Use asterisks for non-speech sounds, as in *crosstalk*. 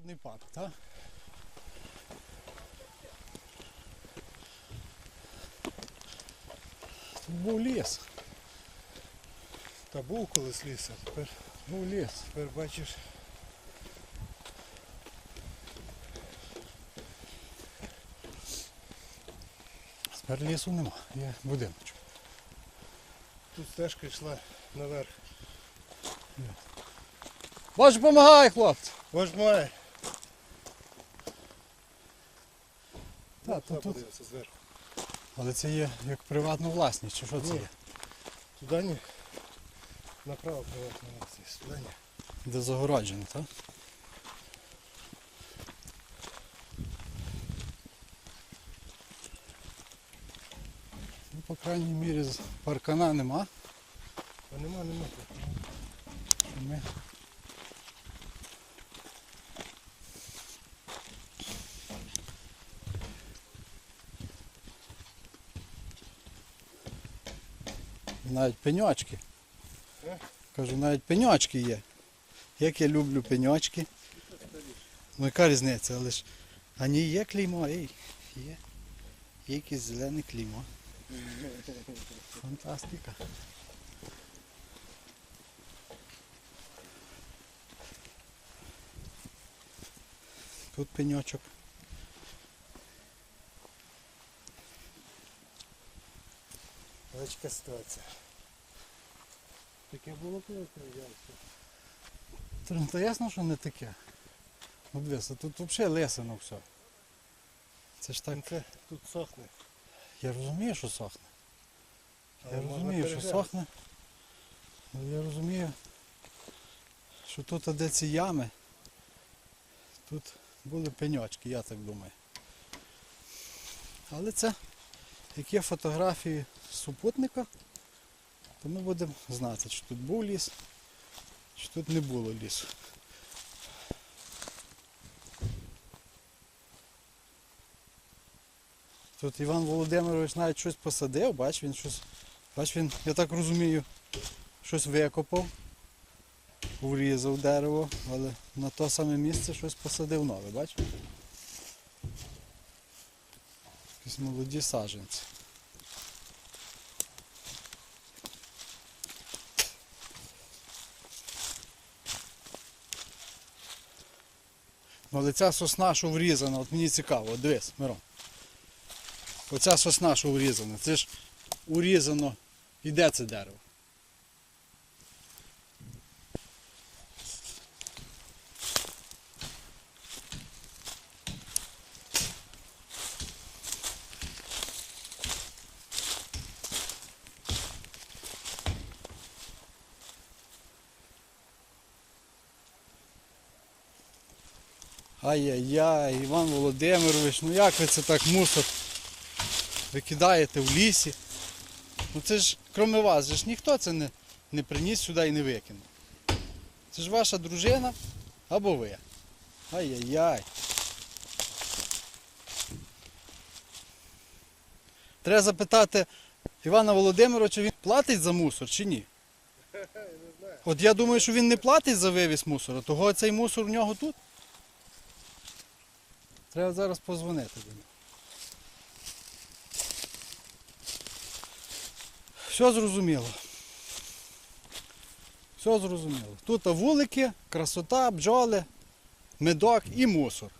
Природний парк, так? Тут був ліс. Та був колись ліс, а тепер, Був ліс. тепер бачиш, Тепер лісу нема, є будиночок. тут стежка йшла наверх. Боже, допомагай, хлопці! Ось має. Так, тут. зверху. Але це є як приватна власність, чи що це Ні. є? Туди ні. Направо приватна власність. Туди ні. Де загороджено, так? Ну, по крайній мірі з паркана нема. А нема, нема. тут. Ми... Навіть пеньочки. Кажу, навіть пеньочки є. Як я люблю пеньочки. Ну яка різниця, але ж. А ні, є клеймо, ей, є. Є якесь зелене клеймо. Фантастика. Тут пеньочок. Бачиш, ситуація. Таке було коли приїжджався. Та ясно, що не таке. Ну дивися, тут взагалі лесено все. Це ж так. Це тут сохне. Я розумію, що сохне. Я можна розумію, що сохне. Але я розумію, що тут де ці ями, тут були пеньочки, я так думаю. Але це, як є фотографії супутника, то ми будемо знати, чи тут був ліс, чи тут не було лісу. Тут Іван Володимирович навіть щось посадив, бач, він щось, бач, він, я так розумію, щось викопав, урізав дерево, але на то саме місце щось посадив нове, бач? Якісь молоді саджанці. Ну, але ця сосна, що врізана, от мені цікаво, дивись, Мирон. Оця сосна, що врізана, це ж урізано. іде це дерево? Ай-яй-яй, Іван Володимирович, ну як ви це так мусор викидаєте в лісі? Ну це ж, крім вас, же ж ніхто це не, не приніс сюди і не викинув. Це ж ваша дружина або ви. Ай-яй-яй. Треба запитати Івана Володимировича, він платить за мусор чи ні? *laughs* От я думаю, що він не платить за вивіз мусора, того цей мусор у нього тут. Треба зараз позвонити до нього. Все зрозуміло. Все зрозуміло. Тут вулики, красота, бджоли, медок і мусор.